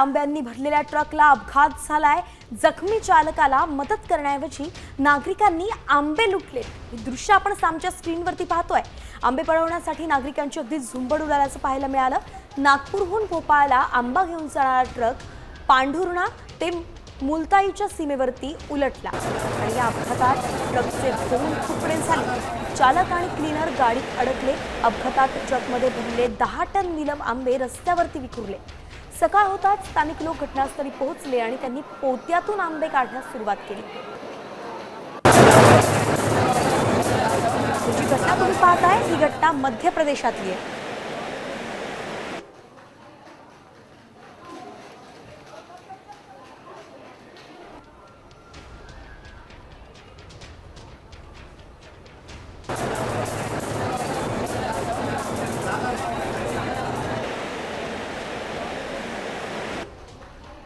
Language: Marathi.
आंब्यांनी भरलेल्या ट्रकला अपघात झालाय. जखमी चालकाला मदत करण्याऐवजी नागरिकांनी आंबे लुटले. हे दृश्य आपण आमच्या स्क्रीनवरती पाहतोय. आंबे पळवण्यासाठी नागरिकांची अगदी झुंबड उडाल्याचं पाहायला मिळालं. नागपूरहून भोपाळला आंबा घेऊन जाणारा ट्रक पांढुर्णा ते मुलताईच्या सीमेवरती उलटला. आणि या अपघातात ट्रकचे दोन तुकडे झाले. चालक आणि क्लीनर गाडीत अडकले. अपघातात ट्रकमध्ये भरले दहा टन निलम आंबे रस्त्यावरती विखुरले. सकाळ होताच स्थानिक लोक घटनास्थळी पोहोचले आणि त्यांनी पोत्यातून आंबे काढण्यास सुरुवात केली. जी घटना तुम्ही पाहताय ही घटना मध्य प्रदेशातली आहे.